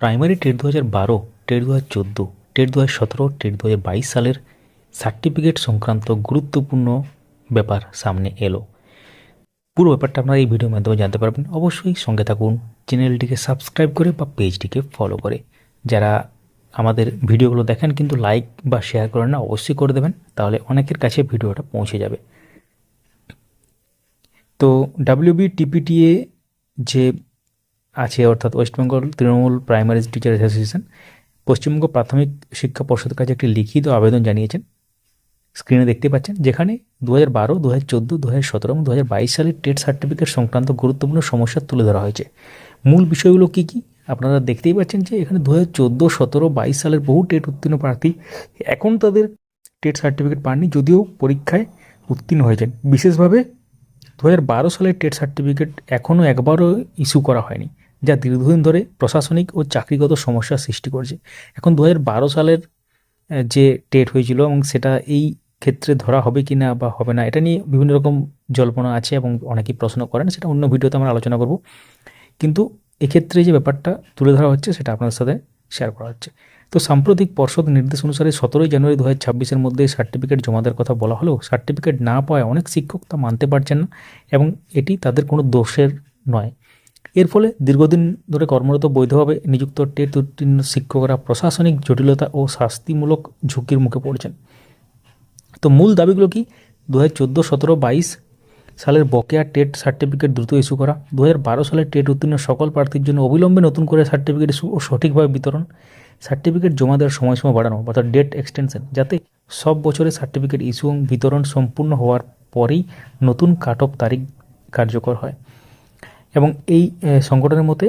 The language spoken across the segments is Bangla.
প্রাইমারি টেট দু হাজার বারো, টেট দু হাজার চোদ্দ, টেট দু হাজার সতেরো, টেট দু হাজার বাইশ সালের সার্টিফিকেট সংক্রান্ত গুরুত্বপূর্ণ ব্যাপার সামনে এলো। পুরো ব্যাপারটা আপনারা এই ভিডিওর মাধ্যমে জানতে পারবেন। অবশ্যই সঙ্গে থাকুন, চ্যানেলটিকে সাবস্ক্রাইব করে বা পেজটিকে ফলো করে। যারা আমাদের ভিডিওগুলো দেখেন কিন্তু লাইক বা শেয়ার করেন না, অবশ্যই করে দেবেন, তাহলে অনেকের কাছে ভিডিওটা পৌঁছে যাবে। তো ডাব্লিউবি টিপিটিএ যে আছে অর্থাৎ West Bengal Trinamool primary teacher association. Paschimbanga প্রাথমিক শিক্ষা পর্ষদের কাছে একটি লিখিত আবেদন জানিয়েছেন। স্ক্রিনে দেখতে পাচ্ছেন, যেখানে দু হাজার বারো দু হাজার চোদ্দ দু হাজার সতেরো এবং দু হাজার বাইশ সালের টেট সার্টিফিকেট সংক্রান্ত গুরুত্বপূর্ণ সমস্যা তুলে ধরা হয়েছে। মূল বিষয়গুলো কী কী? আপনারা দেখতেই পাচ্ছেন যে এখানে দু হাজার চোদ্দ, সতেরো, বাইশ সালের বহু টেট উত্তীর্ণ প্রার্থী এখন তাদের টেট সার্টিফিকেট পাননি, যদিও পরীক্ষায় উত্তীর্ণ হয়েছেন। বিশেষভাবে দু হাজার বারো সালের টেট সার্টিফিকেট এখনও একবারও ইস্যু করা হয়নি। যা দীর্ঘদিন ধরে প্রশাসনিক ও চাকরিগত সমস্যার সৃষ্টি করছে। এখন দু হাজার বারো সালের যে টেট হয়েছিল এবং সেটা এই ক্ষেত্রে ধরা হবে কি না বা হবে না, এটা নিয়ে বিভিন্ন রকম জল্পনা আছে এবং অনেকেই প্রশ্ন করেন, সেটা অন্য ভিডিওতে আমরা আলোচনা করব। কিন্তু এক্ষেত্রে যে ব্যাপারটা তুলে ধরা হচ্ছে, সেটা আপনাদের সাথে শেয়ার করা হচ্ছে। তো সাম্প্রতিক পর্ষদ নির্দেশ অনুসারে সতেরোই জানুয়ারি দু হাজার ছাব্বিশের মধ্যে সার্টিফিকেট জমা দেওয়ার কথা বলা হলেও সার্টিফিকেট না পাওয়ায় অনেক শিক্ষক তা মানতে পারছেন না এবং এটি তাদের কোনো দোষের নয়। এর ফলে দীর্ঘদিন ধরে কর্মরত বৈধভাবে নিযুক্ত টেট উত্তীর্ণ শিক্ষকরা প্রশাসনিক জটিলতা ও শাস্তিমূলক ঝুঁকির মুখে পড়ছেন। তো মূল দাবিগুলো কি? দু হাজার চোদ্দ সতেরো বাইশ সালের বকেয়া টেট সার্টিফিকেট দ্রুত ইস্যু করা দু সালের টেট উত্তীর্ণ সকল প্রার্থীর জন্য অবিলম্বে নতুন করে সার্টিফিকেট ইস্যু ও সঠিকভাবে বিতরণ, সার্টিফিকেট জমা দেওয়ার সময়সীমা বাড়ানো অর্থাৎ ডেট এক্সটেনশন, যাতে সব বছরে সার্টিফিকেট ইস্যু এবং বিতরণ সম্পূর্ণ হওয়ার পরেই নতুন কাট অফ তারিখ কার্যকর হয়। এবং এই সংগঠনের মতে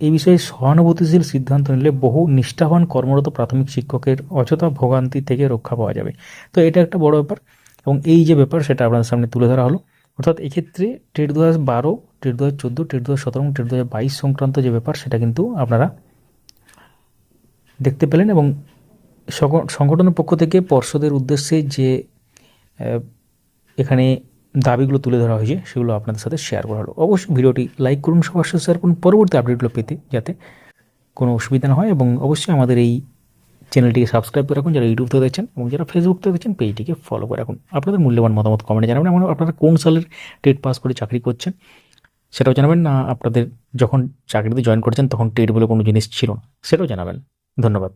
এই বিষয়ে সহানুভূতিশীল সিদ্ধান্ত নিলে বহু নিষ্ঠাবান কর্মরত প্রাথমিক শিক্ষকের অযথা ভোগান্তি থেকে রক্ষা পাওয়া যাবে। তো এটা একটা বড় ব্যাপার এবং এই যে ব্যাপার সেটা আপনাদের সামনে তুলে ধরা হলো। অর্থাৎ এক্ষেত্রে টেট দু হাজার বারো, টেট দু হাজার চোদ্দ, টেট দু হাজার সতেরো টেট দু হাজার বাইশ সংক্রান্ত যে ব্যাপার সেটা কিন্তু আপনারা দেখতে পেলেন এবং সংগঠনের পক্ষ থেকে পর্ষদের উদ্দেশ্যে যে এখানে দাবিগুলো তুলে ধরা হয়েছে, সেগুলো আপনাদের সাথে শেয়ার করা হলো। অবশ্যই ভিডিওটি লাইক করুন, সবার সাথে শেয়ার করুন, পরবর্তী আপডেটগুলো পেতে যাতে কোনো অসুবিধা না হয় এবং অবশ্যই আমাদের এই চ্যানেলটিকে সাবস্ক্রাইব করে রাখুন, যারা ইউটিউব থেকে দেখছেন এবং যারা ফেসবুক থেকে দেখছেন পেজটিকে ফলো করে রাখুন। আপনাদের মূল্যবান মতামত কমেন্টে জানাবেন। এবং আপনারা কোন সালের টেট পাস করে চাকরি করছেন, সেটাও জানাবেন। না, আপনাদের যখন চাকরিতে জয়েন করেছেন, তখন টেট বলে কোনো জিনিস ছিল না, সেটাও জানাবেন। ধন্যবাদ।